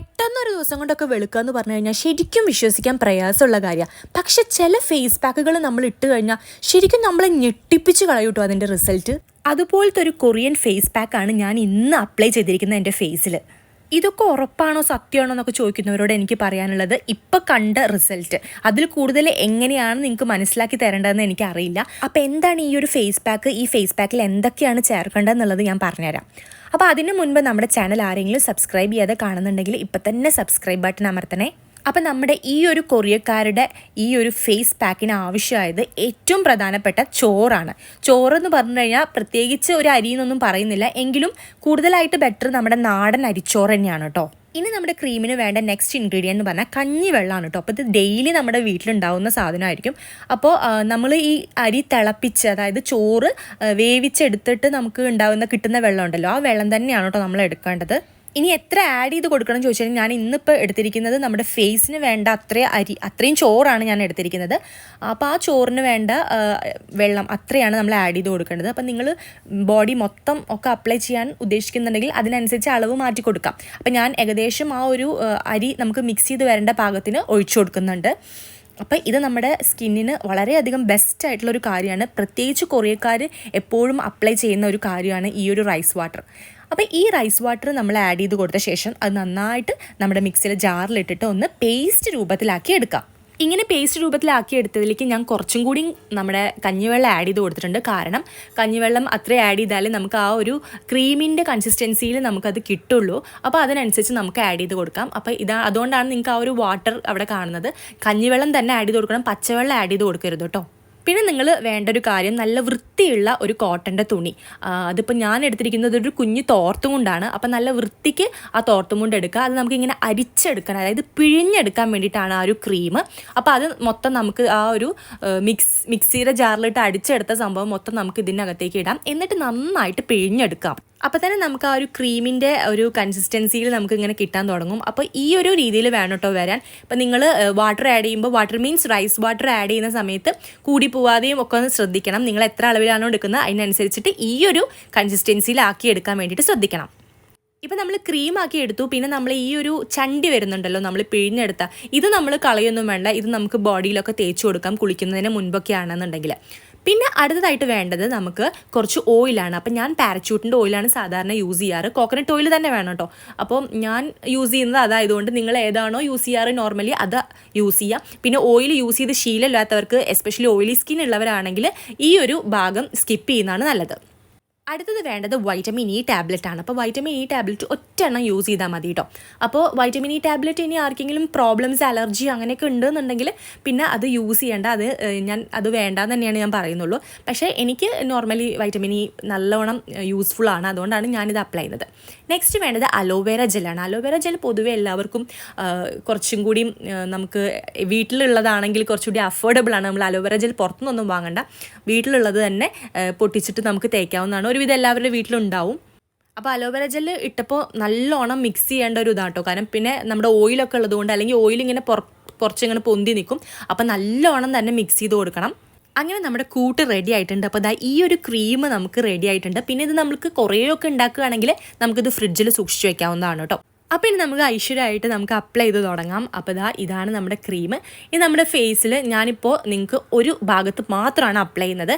പെട്ടെന്നൊരു ദിവസം കൊണ്ടൊക്കെ വെളുക്കുക എന്ന് പറഞ്ഞു കഴിഞ്ഞാൽ ശരിക്കും വിശ്വസിക്കാൻ പ്രയാസമുള്ള കാര്യമാണ് പക്ഷെ ചില ഫേസ് പാക്കുകൾ നമ്മൾ ഇട്ട് കഴിഞ്ഞാൽ ശരിക്കും നമ്മളെ ഞെട്ടിപ്പിച്ച് കളയൂട്ടോ അതിന്റെ റിസൾട്ട് അതുപോലത്തെ ഒരു കൊറിയൻ ഫേസ് പാക്കാണ് ഞാൻ ഇന്ന് അപ്ലൈ ചെയ്തിരിക്കുന്നത് എന്റെ ഫേസിൽ ഇതൊക്കെ ഉറപ്പാണോ സത്യമാണോ എന്നൊക്കെ ചോദിക്കുന്നവരോട് എനിക്ക് പറയാനുള്ളത് ഇപ്പം കണ്ട റിസൾട്ട്. അതിൽ കൂടുതൽ എങ്ങനെയാണ് നിങ്ങൾക്ക് മനസ്സിലാക്കി തരേണ്ടതെന്ന് എനിക്കറിയില്ല. അപ്പോൾ എന്താണ് ഈ ഒരു ഫേസ് പാക്ക് ഈ ഫേസ് പാക്കിൽ എന്തൊക്കെയാണ് ചേർക്കേണ്ടതെന്നുള്ളത് ഞാൻ പറഞ്ഞുതരാം. അപ്പോൾ അതിന് മുൻപ് നമ്മുടെ ചാനൽ ആരെങ്കിലും സബ്സ്ക്രൈബ് ചെയ്യാതെ കാണുന്നുണ്ടെങ്കിൽ ഇപ്പം തന്നെ സബ്സ്ക്രൈബ് ബട്ടൺ അമർത്തണേ. അപ്പം നമ്മുടെ ഈ ഒരു കൊറിയക്കാരുടെ ഈ ഒരു ഫേസ് പാക്കിന് ആവശ്യമായത് ഏറ്റവും പ്രധാനപ്പെട്ട ചോറാണ്. ചോറെന്ന് പറഞ്ഞു കഴിഞ്ഞാൽ പ്രത്യേകിച്ച് ഒരു അരി എന്നൊന്നും പറയുന്നില്ല. എങ്കിലും കൂടുതലായിട്ട് ബെറ്റർ നമ്മുടെ നാടൻ അരിച്ചോറ് തന്നെയാണ് കേട്ടോ ഇനി നമ്മുടെ ക്രീമിന് വേണ്ട നെക്സ്റ്റ് ഇൻഗ്രീഡിയന്റ് എന്ന് പറഞ്ഞാൽ കഞ്ഞി വെള്ളമാണ് കേട്ടോ അപ്പോൾ ഇത് ഡെയിലി നമ്മുടെ വീട്ടിലുണ്ടാവുന്ന സാധനമായിരിക്കും. അപ്പോൾ നമ്മൾ ഈ അരി തിളപ്പിച്ച് അതായത് ചോറ് വേവിച്ചെടുത്തിട്ട് നമുക്ക് ഉണ്ടാകുന്ന കിട്ടുന്ന വെള്ളമുണ്ടല്ലോ ആ വെള്ളം തന്നെയാണ് കേട്ടോ നമ്മൾ എടുക്കേണ്ടത്. ഇനി എത്ര ആഡ് ചെയ്ത് കൊടുക്കണം ചോദിച്ചാൽ ഞാൻ ഇന്നിപ്പോൾ എടുത്തിരിക്കുന്നത് നമ്മുടെ ഫേസിന് വേണ്ട അത്രയും അരി അത്രയും ചോറാണ് ഞാൻ എടുത്തിരിക്കുന്നത്. അപ്പോൾ ആ ചോറിന് വേണ്ട വെള്ളം അത്രയാണ് നമ്മൾ ആഡ് ചെയ്ത് കൊടുക്കേണ്ടത്. അപ്പം നിങ്ങൾ ബോഡി മൊത്തം ഒക്കെ അപ്ലൈ ചെയ്യാൻ ഉദ്ദേശിക്കുന്നുണ്ടെങ്കിൽ അതിനനുസരിച്ച് അളവ് മാറ്റി കൊടുക്കാം. അപ്പം ഞാൻ ഏകദേശം ആ ഒരു അരി നമുക്ക് മിക്സ് ചെയ്ത് വരേണ്ട പാകത്തിന് ഒഴിച്ചു കൊടുക്കുന്നുണ്ട്. അപ്പോൾ ഇത് നമ്മുടെ സ്കിന്നിന് വളരെയധികം ബെസ്റ്റ് ആയിട്ടുള്ള ഒരു കാര്യമാണ്. പ്രത്യേകിച്ച് കൊറിയക്കാർ എപ്പോഴും അപ്ലൈ ചെയ്യുന്ന ഒരു കാര്യമാണ് ഈ ഒരു റൈസ് വാട്ടർ അപ്പോൾ ഈ റൈസ് വാട്ടർ നമ്മൾ ആഡ് ചെയ്ത് കൊടുത്ത ശേഷം അത് നന്നായിട്ട് നമ്മുടെ മിക്സിയിലെ ജാറിലിട്ടിട്ട് ഒന്ന് പേസ്റ്റ് രൂപത്തിലാക്കി എടുക്കാം. ഇങ്ങനെ പേസ്റ്റ് രൂപത്തിലാക്കി എടുത്തതിലേക്ക് ഞാൻ കുറച്ചും കൂടി നമ്മുടെ കഞ്ഞിവെള്ളം ആഡ് ചെയ്ത് കൊടുത്തിട്ടുണ്ട്. കാരണം കഞ്ഞിവെള്ളം അത്ര ആഡ് ചെയ്താലേ നമുക്ക് ആ ഒരു ക്രീമിന്റെ കൺസിസ്റ്റൻസിയിൽ നമുക്കത് കിട്ടുള്ളൂ. അപ്പോൾ അതിനനുസരിച്ച് നമുക്ക് ആഡ് ചെയ്ത് കൊടുക്കാം. അപ്പോൾ ഇതാ അതുകൊണ്ടാണ് നിങ്ങൾക്ക് ആ ഒരു വാട്ടർ അവിടെ കാണുന്നത്. കഞ്ഞിവെള്ളം തന്നെ ആഡ് ചെയ്ത് കൊടുക്കണം. പച്ചവെള്ളം ആഡ് ചെയ്ത് കൊടുക്കരുത് കേട്ടോ. പിന്നെ നിങ്ങൾ വേണ്ട ഒരു കാര്യം നല്ല വൃത്തിയുള്ള ഒരു കോട്ടന്റെ തുണി. അതിപ്പോൾ ഞാൻ എടുത്തിരിക്കുന്നത് ഒരു കുഞ്ഞു തോർത്തും കൊണ്ടാണ്. അപ്പം നല്ല വൃത്തിക്ക് ആ തോർത്തും കൊണ്ട് എടുക്കുക. അത് നമുക്ക് ഇങ്ങനെ അരിച്ചെടുക്കാൻ അതായത് പിഴിഞ്ഞെടുക്കാൻ വേണ്ടിയിട്ടാണ് ആ ഒരു ക്രീം. അപ്പോൾ അത് മൊത്തം നമുക്ക് ആ ഒരു മിക്സ് മിക്സിയുടെ ജാറിലിട്ട് അടിച്ചെടുത്ത സംഭവം മൊത്തം നമുക്ക് ഇതിനകത്തേക്ക് ഇടാം. എന്നിട്ട് നന്നായിട്ട് പിഴിഞ്ഞെടുക്കാം. അപ്പോൾ തന്നെ നമുക്ക് ആ ഒരു ക്രീമിന്റെ ഒരു കൺസിസ്റ്റൻസിയിൽ നമുക്ക് ഇങ്ങനെ കിട്ടാൻ തുടങ്ങും. അപ്പോൾ ഈ ഒരു രീതിയിൽ വേണം കേട്ടോ വരാൻ. അപ്പോൾ നിങ്ങൾ വാട്ടർ ആഡ് ചെയ്യുമ്പോൾ water means rice water add ചെയ്യുന്ന സമയത്ത് കൂടി പോവാതെയും ഒക്കെ ഒന്ന് ശ്രദ്ധിക്കണം. നിങ്ങൾ എത്ര അളവിലാണോ എടുക്കുന്നത് അതിനനുസരിച്ചിട്ട് ഈ ഒരു കൺസിസ്റ്റൻസിയിലാക്കി എടുക്കാൻ വേണ്ടിയിട്ട് ശ്രദ്ധിക്കണം. ഇപ്പം നമ്മൾ ക്രീം ആക്കി എടുത്തു. പിന്നെ നമ്മൾ ഈ ഒരു ചണ്ടി വരുന്നുണ്ടല്ലോ നമ്മൾ പിഴിഞ്ഞെടുത്ത. ഇത് നമ്മൾ കളയൊന്നും വേണ്ട. ഇത് നമുക്ക് ബോഡിയിലൊക്കെ തേച്ച് കൊടുക്കാം കുളിക്കുന്നതിന് മുൻപൊക്കെ ആണെന്നുണ്ടെങ്കിൽ പിന്നെ അടുത്തതായിട്ട് വേണ്ടത് നമുക്ക് കുറച്ച് ഓയിലാണ് അപ്പം ഞാൻ പാരച്യൂട്ടിന്റെ ഓയിലാണ് സാധാരണ യൂസ് ചെയ്യാറ്. കോക്കനട്ട് ഓയിൽ തന്നെ വേണം കേട്ടോ അപ്പം ഞാൻ യൂസ് ചെയ്യുന്നത് അതായതുകൊണ്ട് നിങ്ങൾ ഏതാണോ യൂസ് ചെയ്യാറ് നോർമലി അത് യൂസ് ചെയ്യാം. പിന്നെ ഓയിൽ യൂസ് ചെയ്ത് ശീലമില്ലാത്തവർക്ക് എസ്പെഷ്യലി ഓയിലി സ്കിൻ ഉള്ളവരാണെങ്കിൽ ഈ ഒരു ഭാഗം സ്കിപ്പ് ചെയ്യുന്നതാണ് നല്ലത്. അടുത്തത് വേണ്ടത് വൈറ്റമിൻ ഇ ടാബ്ലറ്റ് ആണ്. അപ്പോൾ വൈറ്റമിൻ ഇ ടാബ്ലറ്റ് ഒറ്റ എണ്ണം യൂസ് ചെയ്താൽ മതി കേട്ടോ അപ്പോൾ വൈറ്റമിൻ ഇ ടാബ്ലറ്റ് ഇനി ആർക്കെങ്കിലും പ്രോബ്ലംസ് അലർജി അങ്ങനെയൊക്കെ ഉണ്ടെന്നുണ്ടെങ്കിൽ പിന്നെ അത് യൂസ് ചെയ്യേണ്ട. അത് ഞാൻ അത് വേണ്ടാന്ന് തന്നെയാണ് ഞാൻ പറയുന്നുള്ളൂ. പക്ഷേ എനിക്ക് നോർമലി വൈറ്റമിൻ ഇ നല്ലോണം യൂസ്ഫുൾ ആണ്. അതുകൊണ്ടാണ് ഞാനിത് അപ്ലൈ ചെയ്യുന്നത്. നെക്സ്റ്റ് വേണ്ടത് അലോവേര ജെല്ലാണ് അലോവേര ജെൽ പൊതുവേ എല്ലാവർക്കും കുറച്ചും കൂടി നമുക്ക് വീട്ടിലുള്ളതാണെങ്കിൽ കുറച്ചുകൂടി അഫോർഡബിൾ ആണ്. നമ്മൾ അലോവേര ജെൽ പുറത്തുനിന്നൊന്നും വാങ്ങണ്ട. വീട്ടിലുള്ളത് തന്നെ പൊട്ടിച്ചിട്ട് നമുക്ക് തേക്കാവുന്നതാണ്. ഒരുവിധം എല്ലാവരുടെ വീട്ടിലുണ്ടാവും. അപ്പോൾ അലോവേര ജെല്ല് ഇട്ടപ്പോൾ നല്ലോണം മിക്സ് ചെയ്യേണ്ട ഒരു ഇതാട്ടോ കാരണം പിന്നെ നമ്മുടെ ഓയിലൊക്കെ ഉള്ളതുകൊണ്ട് അല്ലെങ്കിൽ ഓയിൽ ഇങ്ങനെ പുറ കുറച്ചിങ്ങനെ പൊന്തി നിൽക്കും. അപ്പോൾ നല്ലോണം തന്നെ മിക്സ് ചെയ്ത് കൊടുക്കണം. അങ്ങനെ നമ്മുടെ കൂട്ട് റെഡി ആയിട്ടുണ്ട്. അപ്പോൾ ദാ ഈ ഒരു ക്രീം നമുക്ക് റെഡി ആയിട്ടുണ്ട്. പിന്നെ ഇത് നമുക്ക് കുറേയൊക്കെ ഉണ്ടാക്കുകയാണെങ്കിൽ നമുക്കിത് ഫ്രിഡ്ജിൽ സൂക്ഷിച്ച് വെക്കാവുന്നതാണ് കേട്ടോ. അപ്പോൾ ഇനി നമുക്ക് ഐശ്വര്യമായിട്ട് നമുക്ക് അപ്ലൈ ചെയ്ത് തുടങ്ങാം. അപ്പോൾ ഇതാ ഇതാണ് നമ്മുടെ ക്രീം ഇത് നമ്മുടെ ഫേസിൽ ഞാനിപ്പോൾ നിങ്ങൾക്ക് ഒരു ഭാഗത്ത് മാത്രമാണ് അപ്ലൈ ചെയ്യുന്നത്.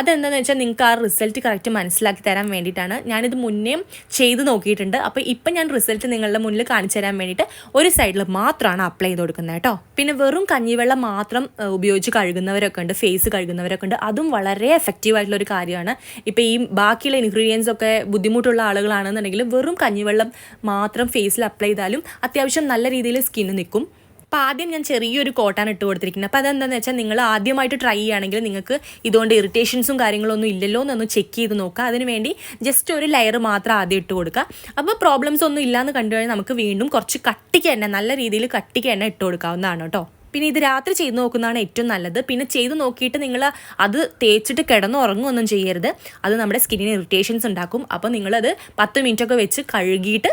അതെന്താണെന്ന് വെച്ചാൽ നിങ്ങൾക്ക് ആ റിസൾട്ട് കറക്റ്റ് മനസ്സിലാക്കി തരാൻ വേണ്ടിയിട്ടാണ് ഞാനിത് മുന്നേ ചെയ്ത് നോക്കിയിട്ടുണ്ട്. അപ്പോൾ ഇപ്പം ഞാൻ റിസൾട്ട് നിങ്ങളുടെ മുന്നിൽ കാണിച്ചു തരാൻ വേണ്ടിയിട്ട് ഒരു സൈഡിൽ മാത്രമാണ് അപ്ലൈ ചെയ്ത് കൊടുക്കുന്നത് കേട്ടോ. പിന്നെ വെറും കഞ്ഞിവെള്ളം മാത്രം ഉപയോഗിച്ച് കഴുകുന്നവരൊക്കെ ഉണ്ട് ഫേസ് കഴുകുന്നവരൊക്കെ ഉണ്ട്. അതും വളരെ എഫക്റ്റീവ് ഒരു കാര്യമാണ്. ഇപ്പോൾ ഈ ബാക്കിയുള്ള ഇൻഗ്രീഡിയൻസ് ഒക്കെ ബുദ്ധിമുട്ടുള്ള ആളുകളാണെന്നുണ്ടെങ്കിൽ വെറും കഞ്ഞിവെള്ളം മാത്രം ഫേസിൽ അപ്ലൈ ചെയ്താലും അത്യാവശ്യം നല്ല രീതിയിൽ സ്കിന്ന് നിൽക്കും അപ്പോൾ ആദ്യം ഞാൻ ചെറിയൊരു കോട്ടാണ് ഇട്ട് കൊടുത്തിരിക്കുന്നത്. അപ്പോൾ അതെന്താണെന്ന് വെച്ചാൽ നിങ്ങൾ ആദ്യമായിട്ട് ട്രൈ ചെയ്യുകയാണെങ്കിൽ നിങ്ങൾക്ക് ഇതുകൊണ്ട് ഇറിറ്റേഷൻസും കാര്യങ്ങളൊന്നും ഇല്ലല്ലോ എന്നൊന്ന് ചെക്ക് ചെയ്ത് നോക്കുക. അതിനുവേണ്ടി ജസ്റ്റ് ഒരു ലെയർ മാത്രം ആദ്യം ഇട്ട് കൊടുക്കുക. അപ്പോൾ പ്രോബ്ലംസ് ഒന്നും ഇല്ലയെന്ന് കണ്ടു കഴിഞ്ഞാൽ നമുക്ക് വീണ്ടും കുറച്ച് കട്ടിക്ക് എണ്ണ നല്ല രീതിയിൽ കട്ടിക്ക് എണ്ണ ഇട്ട് കൊടുക്കാവുന്നതാണ് കേട്ടോ. പിന്നെ ഇത് രാത്രി ചെയ്ത് നോക്കുന്നതാണ് ഏറ്റവും നല്ലത്. പിന്നെ ചെയ്ത് നോക്കിയിട്ട് നിങ്ങൾ അത് തേച്ചിട്ട് കിടന്നുറങ്ങുമൊന്നും ചെയ്യരുത്. അത് നമ്മുടെ സ്കിന്നിന് ഇറിറ്റേഷൻസ് ഉണ്ടാക്കും. അപ്പോൾ നിങ്ങളത് പത്ത് മിനിറ്റൊക്കെ വെച്ച് കഴുകിയിട്ട്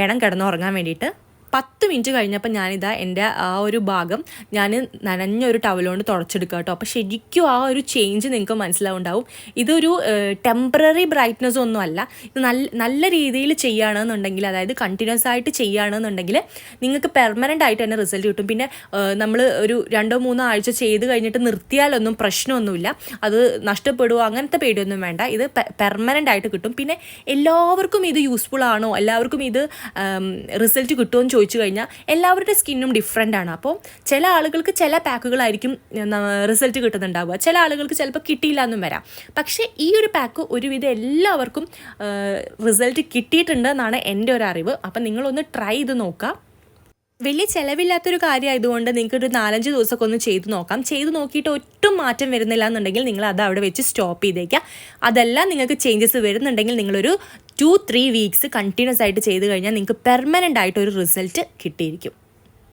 വേണം കിടന്നുറങ്ങാൻ വേണ്ടിയിട്ട്. പത്ത് മിനിറ്റ് കഴിഞ്ഞപ്പോൾ ഞാനിതാ എന്റെ ആ ഒരു ഭാഗം ഞാൻ നനഞ്ഞൊരു ടവലുകൊണ്ട് തുടച്ചെടുക്കുക കേട്ടോ. അപ്പോൾ ശരിക്കും ആ ഒരു ചേഞ്ച് നിങ്ങൾക്ക് മനസ്സിലാവുണ്ടാവും. ഇതൊരു ടെമ്പററി ബ്രൈറ്റ്നസ് ഒന്നും അല്ല. ഇത് നല്ല നല്ല രീതിയിൽ ചെയ്യുകയാണെന്നുണ്ടെങ്കിൽ അതായത് കണ്ടിന്യൂസ് ആയിട്ട് ചെയ്യുകയാണെന്നുണ്ടെങ്കിൽ നിങ്ങൾക്ക് പെർമനന്റ് ആയിട്ട് തന്നെ റിസൾട്ട് കിട്ടും. പിന്നെ നമ്മൾ ഒരു രണ്ടോ മൂന്നോ ആഴ്ച ചെയ്ത് കഴിഞ്ഞിട്ട് നിർത്തിയാലൊന്നും പ്രശ്നമൊന്നുമില്ല. അത് നഷ്ടപ്പെടുമോ അങ്ങനത്തെ പേടിയൊന്നും വേണ്ട. ഇത് പെർമനന്റ് ആയിട്ട് കിട്ടും. പിന്നെ എല്ലാവർക്കും ഇത് യൂസ്ഫുൾ ആണോ? എല്ലാവർക്കും ഇത് റിസൾട്ട് കിട്ടുമോ എന്ന് ചോദിച്ചു കഴിഞ്ഞാൽ എല്ലാവരുടെ സ്കിന്നും ഡിഫറെന്റ് ആണ്. അപ്പോൾ ചില ആളുകൾക്ക് ചില പാക്കുകളായിരിക്കും റിസൾട്ട് കിട്ടുന്നുണ്ടാവുക. ചില ആളുകൾക്ക് ചിലപ്പോൾ കിട്ടിയില്ല എന്നും വരാം. പക്ഷേ ഈ ഒരു പാക്ക് ഒരുവിധം എല്ലാവർക്കും റിസൾട്ട് കിട്ടിയിട്ടുണ്ട് എന്നാണ് എന്റെ ഒരു അറിവ്. അപ്പം നിങ്ങളൊന്ന് ട്രൈ ചെയ്ത് നോക്കുക വലിയ ചിലവില്ലാത്തൊരു കാര്യമായതുകൊണ്ട് നിങ്ങൾക്ക് ഒരു നാലഞ്ച് ദിവസമൊക്കെ ഒന്ന് ചെയ്ത് നോക്കാം. ചെയ്ത് നോക്കിയിട്ട് ഒട്ടും മാറ്റം വരുന്നില്ല എന്നുണ്ടെങ്കിൽ നിങ്ങൾ അത് അവിടെ വെച്ച് സ്റ്റോപ്പ് ചെയ്തേക്കാം അതെല്ലാം നിങ്ങൾക്ക് ചേഞ്ചസ് വരുന്നുണ്ടെങ്കിൽ നിങ്ങളൊരു ടു ത്രീ വീക്സ് കണ്ടിന്യൂസ് ആയിട്ട് ചെയ്ത് കഴിഞ്ഞാൽ നിങ്ങൾക്ക് പെർമനന്റ് ആയിട്ട് ഒരു റിസൾട്ട് കിട്ടിയിരിക്കും.